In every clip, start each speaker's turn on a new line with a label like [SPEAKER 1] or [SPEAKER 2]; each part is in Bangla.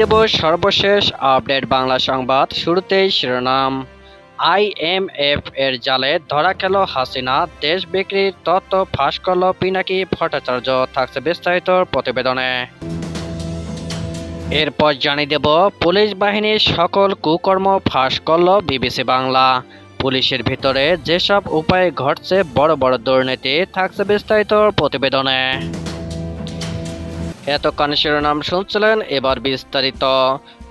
[SPEAKER 1] দেব সর্বশেষ আপডেট বাংলা সংবাদ। শুরুতেই শিরোনাম। আইএমএফ এর জালে ধরা খেল হাসিনা। দেশ বিক্রির তত্ত্ব ফাঁস করল পিনাকি ভট্টাচার্য। থাকছে বিস্তারিত প্রতিবেদনে। এরপর জানিয়ে দেব, পুলিশ বাহিনীর সকল কুকর্ম ফাঁস করল বিবিসি বাংলা। পুলিশের ভিতরে যেসব উপায়ে ঘটছে, বড় বড় দুর্নীতি, থাকছে বিস্তারিত প্রতিবেদনে। এতক্ষণ শিরোনাম শুনছিলেন, এবার বিস্তারিত।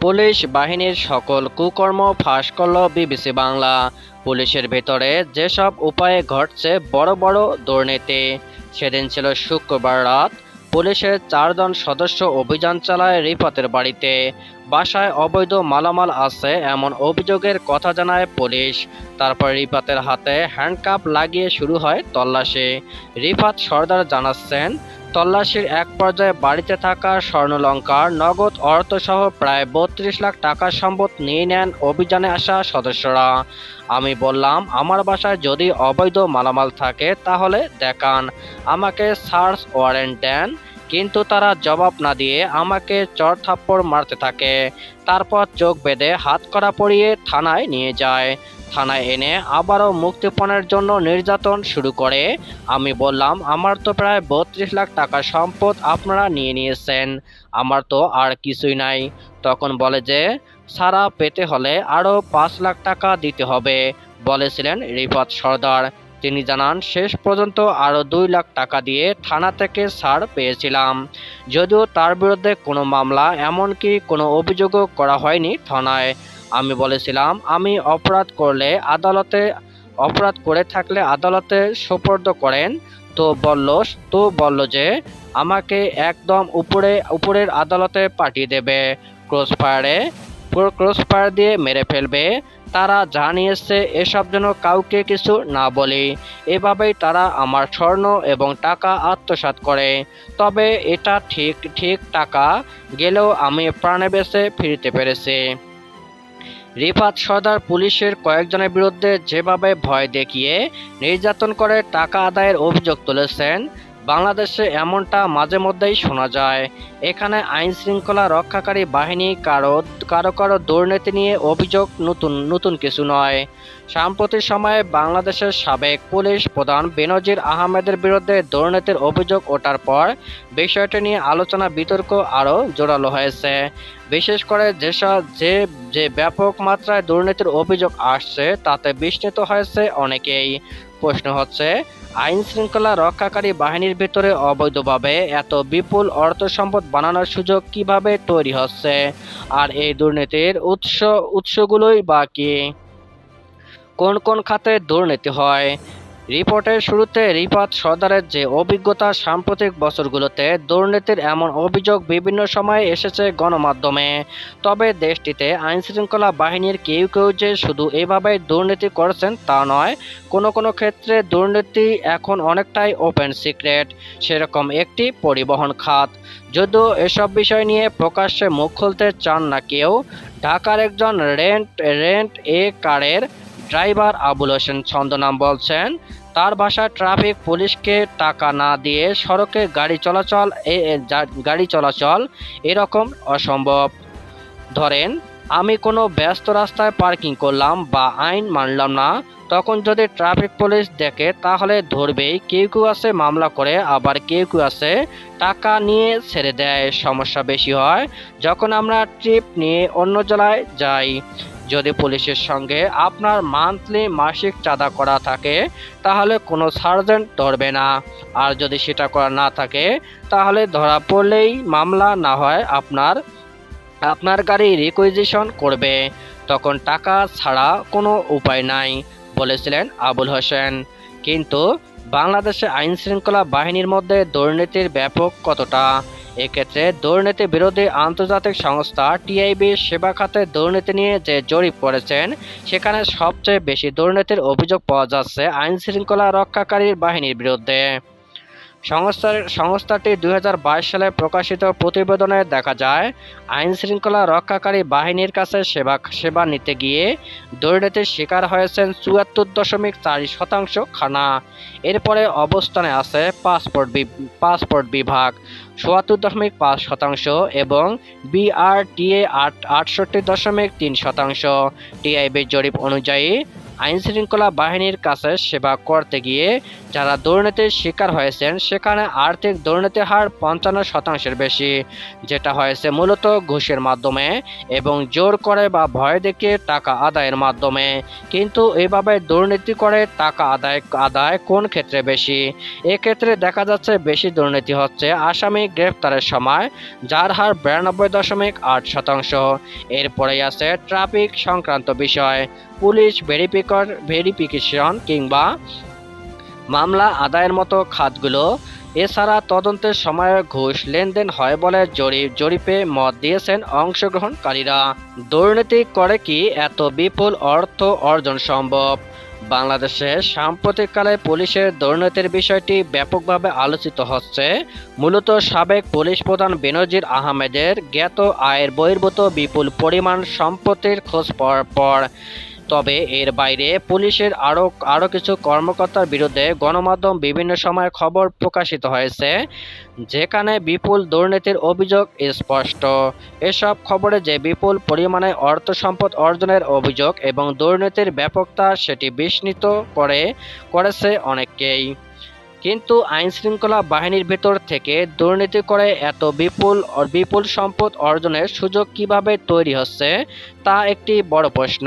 [SPEAKER 1] পুলিশ বাহিনীর সকল কুকর্ম ফাঁস করল বিবিসি বাংলা। পুলিশের ভেতরে যেসব উপায়ে ঘটছে বড় বড় দুর্নীতি, সেদিন ছিল শুক্রবার রাত। পুলিশের চারজন সদস্য অভিযান চালায় রিফাতের বাড়িতে। বাসায় অবৈধ মালামাল আছে এমন অভিযোগের কথা জানায় পুলিশ। তারপর রিফাতের হাতে হ্যান্ডকাপ লাগিয়ে শুরু হয় তল্লাশি। রিফাত সর্দার জানাচ্ছেন তল্লাশির এক পর্যায়ে বাড়িতে থাকা স্বর্ণলঙ্কার নগদ অর্থসহ প্রায় বত্রিশ লাখ টাকার সম্পদ নিয়ে নেন অভিযানে আসা সদস্যরা। আমি বললাম, আমার বাসায় যদি অবৈধ মালামাল থাকে, তাহলে দেখান। আমাকে সার্চ ওয়ারেন্ট দেন, কিন্তু তারা জবাব না দিয়ে আমাকে চড় থাপ্পড় মারতে থাকে। তারপর চোখ বেঁধে হাত করা পরিয়ে থানায় নিয়ে যায়। থানায় এনে আবারও মুক্তিপণের জন্য নির্যাতন শুরু করে। আমি বললাম, আমার তো প্রায় বত্রিশ লাখ টাকা সম্পদ আপনারা নিয়ে নিয়েছেন। আমার তো আর কিছুই নাই। তখন বলে যে, সারা পেতে হলে আরও পাঁচ লাখ টাকা দিতে হবে। বলেছিলেন রিফাত সর্দার। তিনি জানান, শেষ পর্যন্ত আরও দুই লাখ টাকা দিয়ে থানা থেকে ছাড় পেয়েছিলাম। যদিও তার বিরুদ্ধে কোনো মামলা, এমনকি কোনো অভিযোগও করা হয়নি থানায়। আমি বলেছিলাম, আমি অপরাধ করলে আদালতে, অপরাধ করে থাকলে আদালতে সোপর্দ করেন। তো বলল তো বলল যে, আমাকে একদম উপরে, উপরের আদালতে পাঠিয়ে দেবে। ক্রস ফায়ারে ক্রস ফায়ার দিয়ে মেরে ফেলবে। তারা জানিয়েছে, এসব যেন কাউকে কিছু না বলি। এভাবেই তারা আমার স্বর্ণ এবং টাকা আত্মসাৎ করে। তবে এটা ঠিক ঠিক টাকা গেলেও আমি প্রাণে বেঁচে ফিরতে পেরেছি। রিফাত সর্দার পুলিশের কয়েকজনের বিরুদ্ধে যেভাবে ভয় দেখিয়ে নির্যাতন করে টাকা আদায়ের অভিযোগ তুলেছেন বাংলাদেশে এমনটা মাঝে মধ্যেই শোনা যায়। এখানে আইন শৃঙ্খলা রক্ষাকারী বাহিনী কারও কারও কারও দুর্নীতি নিয়ে অভিযোগ নতুন নতুন কিছু নয়। সাম্প্রতিক সময়ে বাংলাদেশের সাবেক পুলিশ প্রধান বেনজির আহমেদের বিরুদ্ধে দুর্নীতির অভিযোগ ওঠার পর বিষয়টি নিয়ে আলোচনা বিতর্ক আরও জোরালো হয়েছে। বিশেষ করে যেসব যে যে ব্যাপক মাত্রায় দুর্নীতির অভিযোগ আসছে তাতে বিস্মিত হয়েছে অনেকেই। প্রশ্ন হচ্ছে আইন শৃঙ্খলা রক্ষাকারী বাহিনীর ভিতরে অবৈধভাবে এত বিপুল অর্থ সম্পদ বানানোর সুযোগ কীভাবে তৈরি হচ্ছে? আর এই দুর্নীতির উৎস উৎসগুলোই বা কি? কোন কোন খাতে দুর্নীতি হয়? রিপোর্টের শুরুতে রিফাত সর্দারের যে অভিজ্ঞতা সাম্প্রতিক বছরগুলোতে, দুর্নীতির এমন অভিযোগ বিভিন্ন সময়ে এসেছে গণমাধ্যমে। তবে দেশটিতে আইনশৃঙ্খলা বাহিনীর কেউ কেউ যে শুধু এভাবে দুর্নীতি করছেন তা নয়, কোনো কোনো ক্ষেত্রে দুর্নীতি এখন অনেকটাই ওপেন সিক্রেট সেরকম একটি পরিবহন খাত। যদিও এসব বিষয় নিয়ে প্রকাশ্যে মুখ খুলতে চান না কেউ, ঢাকার একজন রেন্ট রেন্ট এ কারের ড্রাইভার আবুল হোসেন ছন্দনাম বলছেন, তার ভাষায় ট্রাফিক পুলিশকে টাকা না দিয়ে সড়কে গাড়ি চলাচল গাড়ি চলাচল এরকম অসম্ভব। ধরেন, আমি কোনো ব্যস্ত রাস্তায় পার্কিং করলাম বা আইন মানলাম না, তখন যদি ট্রাফিক পুলিশ দেখে তাহলে ধরবেই, কেউ কেউ আছে মামলা করে, আবার কেউ কেউ আছে টাকা নিয়ে ছেড়ে দেয়। সমস্যা বেশি হয় যখন আমরা ট্রিপ নিয়ে অন্য জেলায় যাই। যদি পুলিশের সঙ্গে আপনার মান্থলি মাসিক চাঁদা করা থাকে, তাহলে কোনো সার্জেন্ট ধরবে না। আর যদি সেটা করা না থাকে, তাহলে ধরা পড়লেই মামলা না হয় আপনার আপনার গাড়ি রিকুইজিশন করবে। তখন টাকা ছাড়া কোনো উপায় নাই, বলেছিলেন আবুল হোসেন। কিন্তু বাংলাদেশে আইন শৃঙ্খলা বাহিনীর মধ্যে দুর্নীতির ব্যাপক কতটা? এক্ষেত্রে দুর্নীতি বিরোধী আন্তর্জাতিক সংস্থা টিআইবি সেবা খাতে দুর্নীতি নিয়ে যে জরিপ করেছেন, সেখানে সবচেয়ে বেশি দুর্নীতির অভিযোগ পাওয়া যাচ্ছে আইন শৃঙ্খলা রক্ষাকারী বাহিনীর বিরুদ্ধে। সংস্থার সংস্থাটি দু হাজার বাইশ সালে প্রকাশিত প্রতিবেদনে দেখা যায় আইন শৃঙ্খলা রক্ষাকারী বাহিনীর কাছে সেবা সেবা নিতে গিয়ে দুর্নীতির শিকার হয়েছেন চুয়াত্তর দশমিক চার শতাংশ খানা। এরপরে অবস্থানে আছে পাসপোর্ট পাসপোর্ট বিভাগ, চুয়াত্তর দশমিক পাঁচ শতাংশ এবং বিআরটিএ আট আটষট্টি দশমিক তিন শতাংশ। টিআইবির জরিপ অনুযায়ী আইন শৃঙ্খলা বাহিনীর কাছে সেবা করতে গিয়ে যারা দুর্নীতির শিকার হয়েছেন, সেখানে আর্থিক দুর্নীতির হার পঞ্চান্ন শতাংশের বেশি, যেটা হয়েছে মূলত ঘুষের মাধ্যমে এবং জোর করে বা ভয় দেখিয়ে টাকা আদায়ের মাধ্যমে। কিন্তু এভাবে দুর্নীতি করে টাকা আদায় আদায় কোন ক্ষেত্রে বেশি? এক্ষেত্রে দেখা যাচ্ছে বেশি দুর্নীতি হচ্ছে আসামি গ্রেফতারের সময়, যার হার বিরানব্বই দশমিক আট শতাংশ। এরপরেই আছে ট্রাফিক সংক্রান্ত বিষয়। পুলিশ ভেরিফিকর ভেরিফিকেশন কিংবা মামলা আদায়ের মতো খাতগুলো এছাড়া তদন্তের সময় ঘুষ লেনদেন হয় বলে জরিপ জরিপে মত দিয়েছেন অংশগ্রহণকারীরা। দুর্নীতি করে কি এত বিপুল অর্থ অর্জন সম্ভব? বাংলাদেশে সাম্প্রতিককালে পুলিশের দুর্নীতির বিষয়টি ব্যাপকভাবে আলোচিত হচ্ছে। মূলত সাবেক পুলিশ প্রধান বেনজির আহমেদের জ্ঞাত আয়ের বহির্ভূত বিপুল পরিমাণ সম্পত্তির খোঁজ পাওয়ার পর তবে এর বাইরে পুলিশের আরও আরও কিছু কর্মকর্তার বিরুদ্ধে গণমাধ্যম বিভিন্ন সময় খবর প্রকাশিত হয়েছে, যেখানে বিপুল দুর্নীতির অভিযোগ স্পষ্ট। এসব খবরে যে বিপুল পরিমাণে অর্থ সম্পদ অর্জনের অভিযোগ এবং দুর্নীতির ব্যাপকতা সেটি বিস্মিত করে, করেছে অনেককেই। কিন্তু আইন শৃঙ্খলা বাহিনীর ভেতর থেকে দুর্নীতি করে এত বিপুল বিপুল সম্পদ অর্জনের সুযোগ কীভাবে তৈরি হচ্ছে, তা একটি বড় প্রশ্ন।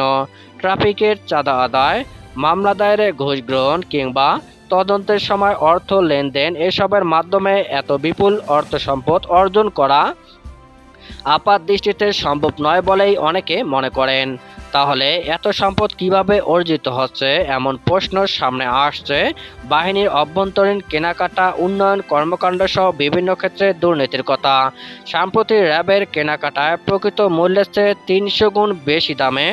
[SPEAKER 1] ট্রাফিকের চাঁদা আদায়, মামলা দায়েরে ঘুষ গ্রহণ কিংবা তদন্তের সময় অর্থ লেনদেন এসবের মাধ্যমে এত বিপুল অর্থ সম্পদ অর্জন করা আপাত দৃষ্টিতে সম্ভব নয় বলেই অনেকে মনে করেন। তাহলে এত সম্পদ কীভাবে অর্জিত হচ্ছে? এমন প্রশ্ন সামনে আসছে। বাহিনীর অভ্যন্তরীণ কেনাকাটা, উন্নয়ন কর্মকাণ্ড সহ বিভিন্ন ক্ষেত্রে দুর্নীতির কথা। সাম্প্রতি র্যাবের কেনাকাটায় প্রকৃত মূল্যের চেয়ে তিনশো গুণ বেশি দামে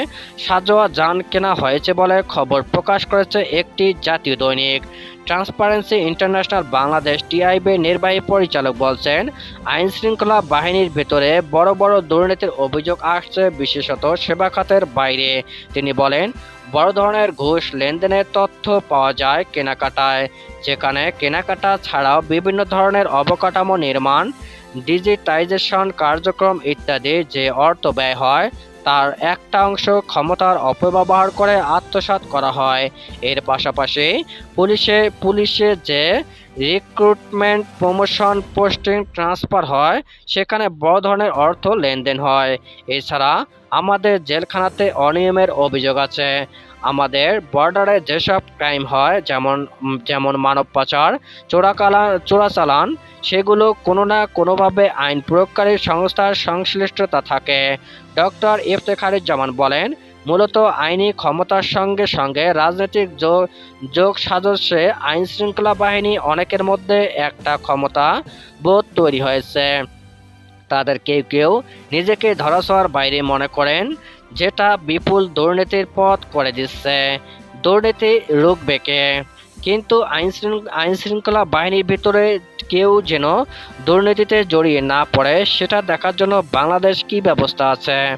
[SPEAKER 1] সাজোয়া যান কেনা হয়েছে বলে খবর প্রকাশ করেছে একটি জাতীয় দৈনিক। ট্রান্সপারেন্সি ইন্টারন্যাশনাল বাংলাদেশ টিআইবি নির্বাহী পরিচালক বলছেন আইন শৃঙ্খলা বাহিনীর ভেতরে বড় বড় দুর্নীতির অভিযোগ আসছে, বিশেষত সেবা খাতের বাইরে। তিনি বলেন, বড় ধরনের ঘুষ লেনদেনের তথ্য পাওয়া যায় কেনাকাটায়, যেখানে কেনাকাটা ছাড়াও বিভিন্ন ধরনের অবকাঠামো নির্মাণ, ডিজিটাইজেশন কার্যক্রম ইত্যাদি যে অর্থ ব্যয় হয় তার একটা অংশ ক্ষমতার অপব্যবহার করে আত্মসাৎ করা হয়। এর পাশাপাশি পুলিশে পুলিশে যে রিক্রুটমেন্ট প্রমোশন পোস্টিং ট্রান্সফার হয়। সেখানে বড় ধরনের অর্থ লেনদেন হয়। এছাড়া আমাদের জেলখানাতে অনিয়মের অভিযোগ আছে। আমাদের বর্ডারে যেসব ক্রাইম হয়, যেমন যেমন মানব পাচার, চোরাকালা, চোরাচালান, সেগুলো কোনো না কোনোভাবে আইন প্রয়োগকারী সংস্থার সংশ্লিষ্টতা থাকে। ডক্টর ইফতেখারুজ্জামান বলেন মূলত আইনি ক্ষমতার সঙ্গে সঙ্গে রাজনৈতিক যোগ যোগ সাজস্যে আইন শৃঙ্খলা বাহিনী অনেকের মধ্যে একটা ক্ষমতা বোধ তৈরি হয়েছে। তাদের কেউ কেউ নিজেকে ধরাছোঁয়ার বাইরে মনে করেন, যেটা বিপুল দুর্নীতির পথ করে দিচ্ছে। দুর্নীতি রুখবে কে? কিন্তু আইন শৃঙ্খ- আইন শৃঙ্খলা বাহিনীর ভিতরে কেউ যেন দুর্নীতিতে জড়িয়ে না পড়ে, সেটা দেখার জন্য বাংলাদেশ কি ব্যবস্থা আছে?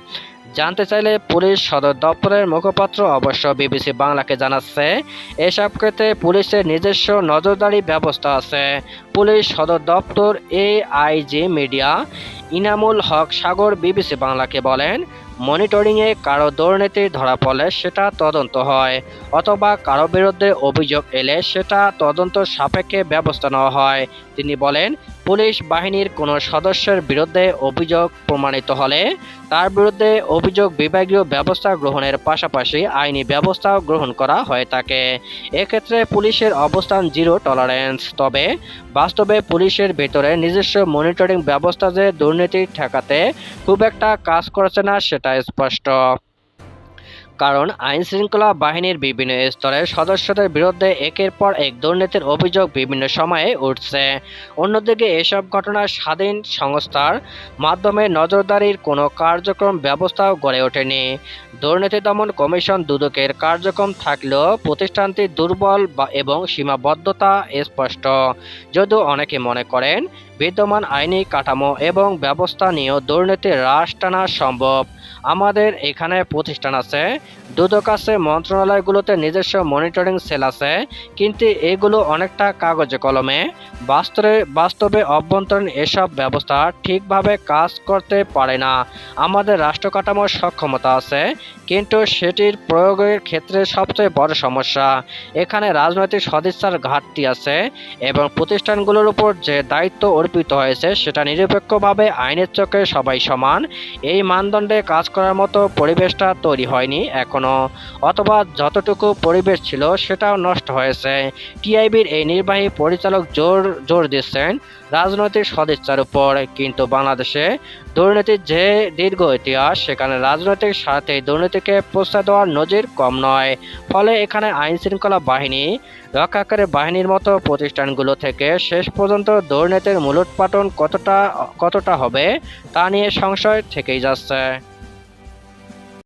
[SPEAKER 1] জানতে চাইলে পুলিশ সদর দপ্তরের মুখপাত্র অবশ্য বিবিসি বাংলাকে জানাচ্ছে, এসব ক্ষেত্রে পুলিশের নিজস্ব নজরদারি ব্যবস্থা আছে। পুলিশ সদর দপ্তর AIG media Inamul Haque Sagar BBC বাংলাকে বলেন, মনিটরিংয়ে কারও দুর্নীতি ধরা পড়লে সেটা তদন্ত হয়, অথবা কারও বিরুদ্ধে অভিযোগ এলে সেটা তদন্ত সাপেক্ষে ব্যবস্থা নেওয়া হয়। তিনি বলেন, পুলিশ বাহিনীর কোনো সদস্যের বিরুদ্ধে অভিযোগ প্রমাণিত হলে তার বিরুদ্ধে অভিযোগ বিভাগীয় ব্যবস্থা গ্রহণের পাশাপাশি আইনি ব্যবস্থাও গ্রহণ করা হয়ে থাকে। এক্ষেত্রে পুলিশের অবস্থান জিরো টলারেন্স। তবে বাস্তবে পুলিশের ভেতরে নিজস্ব মনিটরিং ব্যবস্থা যে দুর্নীতি ঠেকাতে খুব একটা কাজ করছে না সেটা স্পষ্ট। কারণ আইন শৃঙ্খলা বাহিনীর বিভিন্ন স্তরের সদস্যদের বিরুদ্ধে একের পর এক দুর্নীতির অভিযোগ বিভিন্ন সময়ে উঠছে। অন্যদিকে এসব ঘটনার স্বাধীন সংস্থার মাধ্যমে নজরদারির কোনো কার্যক্রম ব্যবস্থাও গড়ে ওঠেনি। দুর্নীতি দমন কমিশন দুদকের কার্যক্রম থাকলেও প্রতিষ্ঠানটি দুর্বল এবং সীমাবদ্ধতা স্পষ্ট। যদিও অনেকে মনে করেন বিদ্যমান আইনি কাঠামো এবং ব্যবস্থা নিয়েও দুর্নীতি হ্রাস টানা সম্ভব। আমাদের এখানে প্রতিষ্ঠান আছে, দুদক আছে, মন্ত্রণালয়গুলোতে নিজস্ব মনিটরিং সেল আছে, কিন্তু এগুলো অনেকটা কাগজে কলমে। বাস্তবে বাস্তবে অভ্যন্তরীণ এসব ব্যবস্থা ঠিকভাবে কাজ করতে পারে না। আমাদের রাষ্ট্র কাঠামোর সক্ষমতা আছে, কিন্তু সেটির প্রয়োগের ক্ষেত্রে সবচেয়ে বড় সমস্যা। এখানে রাজনৈতিক সদিচ্ছার ঘাটতি আছে এবং প্রতিষ্ঠানগুলোর উপর যে দায়িত্ব অর্পিত হয়েছে, সেটা নিরপেক্ষভাবে আইনের চোখে সবাই সমান। এই মানদণ্ডে কাজ করার মতো পরিবেশটা তৈরি হয়নি এখনও। অথবা যতটুকু পরিবেশ ছিল, সেটাও নষ্ট হয়েছে। টিআইবির এই নির্বাহী পরিচালক জোর জোর দিচ্ছেন রাজনৈতিক সদিচ্ছার উপর। কিন্তু বাংলাদেশে দুর্নীতির যে দীর্ঘ ইতিহাস, সেখানে রাজনৈতিক স্বার্থে দুর্নীতিকে প্রশ্রয় দেওয়ার নজির কম নয়। ফলে এখানে আইন শৃঙ্খলা বাহিনী রক্ষাকারী বাহিনীর মতো প্রতিষ্ঠানগুলো থেকে শেষ পর্যন্ত দুর্নীতির মূলোৎপাটন কতটা কতটা হবে তা নিয়ে সংশয় থেকেই যাচ্ছে।